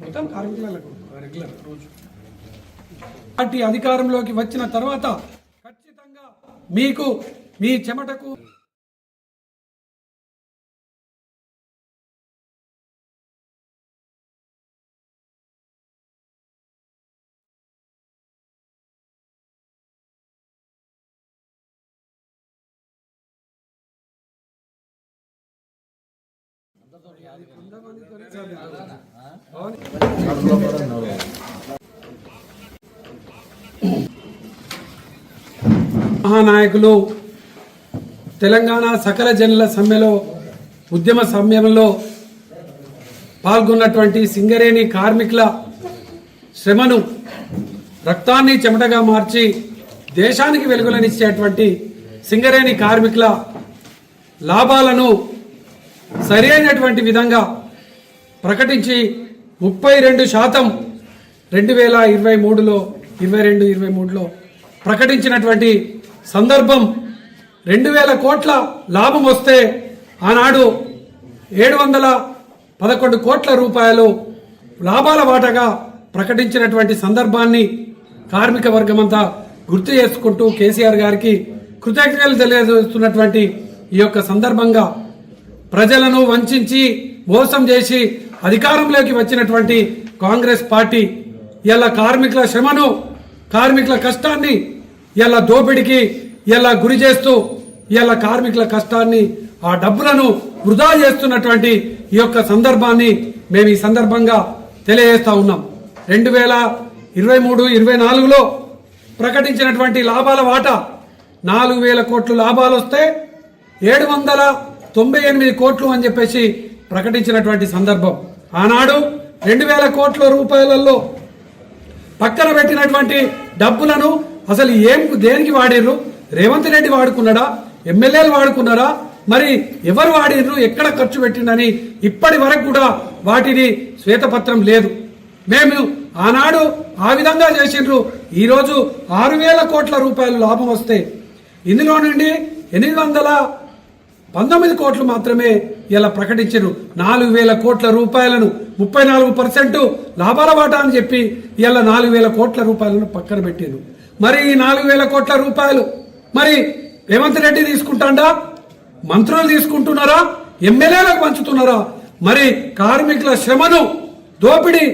మొత్తం కార్మికులకు రెగ్యులర్ రోజు. పార్టీ అధికారంలోకి వచ్చిన తర్వాత ఖచ్చితంగా మీకు మీ చెమటకు మహానాయకులు తెలంగాణ సకల జనుల సమ్మెలో ఉద్యమ సమయంలో పాల్గొన్నటువంటి సింగరేణి కార్మికుల శ్రమను రక్తాన్ని చెమటగా మార్చి దేశానికి వెలుగులనిచ్చేటువంటి సింగరేణి కార్మికుల లాభాలను సరి అయినటువంటి విధంగా ప్రకటించి ముప్పై రెండు శాతం రెండు వేల ఇరవై మూడులో ఇరవై రెండు ఇరవై మూడులో ప్రకటించినటువంటి సందర్భం రెండు వేల కోట్ల లాభం వస్తే ఆనాడు ఏడు వందల పదకొండు కోట్ల రూపాయలు లాభాల వాటగా ప్రకటించినటువంటి సందర్భాన్ని కార్మిక వర్గమంతా గుర్తు చేసుకుంటూ కేసీఆర్ గారికి కృతజ్ఞతలు తెలియజేస్తున్నటువంటి ఈ యొక్క సందర్భంగా ప్రజలను వంచి మోసం చేసి అధికారంలోకి వచ్చినటువంటి కాంగ్రెస్ పార్టీ ఇలా కార్మికుల శ్రమను కార్మికుల కష్టాన్ని ఇలా దోపిడికి ఇలా గురి చేస్తూ ఇలా కార్మికుల కష్టాన్ని ఆ డబ్బులను వృధా చేస్తున్నటువంటి ఈ యొక్క సందర్భాన్ని మేము ఈ సందర్భంగా తెలియజేస్తా ఉన్నాం. రెండు వేల ఇరవై మూడు ఇరవై నాలుగులో ప్రకటించినటువంటి లాభాల వాటా నాలుగు వేల కోట్లు లాభాలు వస్తే ఏడు వందల తొంభై ఎనిమిది కోట్లు అని చెప్పేసి ప్రకటించినటువంటి సందర్భం. ఆనాడు రెండు వేల కోట్ల రూపాయలలో పక్కన పెట్టినటువంటి డబ్బులను అసలు ఏం దేనికి వాడిర్రు? రేవంత్ రెడ్డి వాడుకున్నాడా? ఎమ్మెల్యేలు వాడుకున్నారా? మరి ఎవరు వాడిర్రు? ఎక్కడ ఖర్చు పెట్టిండని ఇప్పటి వరకు కూడా వాటిని శ్వేతపత్రం లేదు. మేము ఆనాడు ఆ విధంగా చేసిండ్రు. ఈరోజు ఆరు వేల కోట్ల రూపాయలు లాభం వస్తే ఇందులో నుండి ఎనిమిది వందల పంతొమ్మిది కోట్లు మాత్రమే ఇలా ప్రకటించరు. నాలుగు వేల కోట్ల రూపాయలను ముప్పై నాలుగు పర్సెంట్ లాభాల వాటా అని చెప్పి ఇలా నాలుగు వేల కోట్ల రూపాయలను పక్కన పెట్టారు మరి ఈ నాలుగు వేల కోట్ల రూపాయలు మరి రేవంత్ రెడ్డి తీసుకుంటాడా? మంత్రులు తీసుకుంటున్నారా? ఎమ్మెల్యేలకు పంచుతున్నారా? మరి కార్మికుల శ్రమను దోపిడీ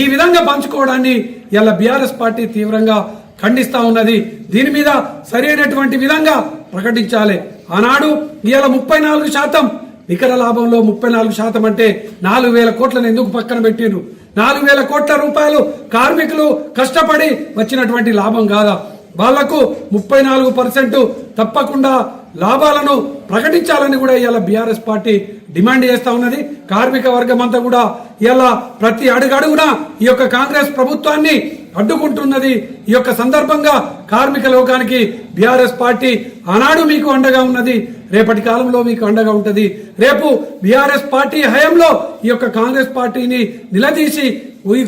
ఈ విధంగా పంచుకోవడాన్ని ఇలా బీఆర్ఎస్ పార్టీ తీవ్రంగా ఖండిస్తా ఉన్నది. దీని మీద సరైనటువంటి విధంగా ప్రకటించాలి. ఆనాడు ఇవాళ ముప్పై నాలుగు శాతం. నికర లాభంలో ముప్పై నాలుగు శాతం అంటే నాలుగు వేల కోట్లను ఎందుకు పక్కన పెట్టిండ్రు? నాలుగు వేల కోట్ల రూపాయలు కార్మికులు కష్టపడి వచ్చినటువంటి లాభం కాదా? వాళ్ళకు ముప్పై నాలుగు పర్సెంట్ తప్పకుండా లాభాలను ప్రకటించాలని కూడా ఇవాళ బీఆర్ఎస్ పార్టీ డిమాండ్ చేస్తా ఉన్నది. కార్మిక వర్గం అంతా కూడా ఇలా ప్రతి అడుగడుగున ఈ యొక్క కాంగ్రెస్ ప్రభుత్వాన్ని అడ్డుకుంటున్నది ఈ యొక్క సందర్భంగా కార్మిక లోకానికి బీఆర్ఎస్ పార్టీ ఆనాడు మీకు అండగా ఉన్నది రేపటి కాలంలో మీకు అండగా ఉంటది. రేపు బీఆర్ఎస్ పార్టీ హయంలో ఈ యొక్క కాంగ్రెస్ పార్టీని నిలదీసి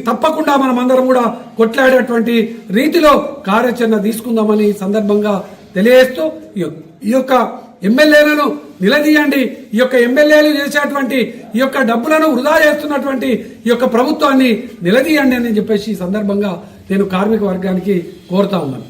తప్పకుండా మనం అందరం కూడా కొట్లాడేటువంటి రీతిలో కార్యాచరణ తీసుకుందామని ఈ సందర్భంగా తెలియజేస్తూ ఈ ఈ యొక్క ఎమ్మెల్యేలను నిలదీయండి. ఈ యొక్క ఎమ్మెల్యేలు చేసేటువంటి ఈ యొక్క డబ్బులను వృధా చేస్తున్నటువంటి ఈ యొక్క ప్రభుత్వాన్ని నిలదీయండి అని చెప్పేసి ఈ సందర్భంగా నేను కార్మిక వర్గానికి కోరుతా ఉన్నాను.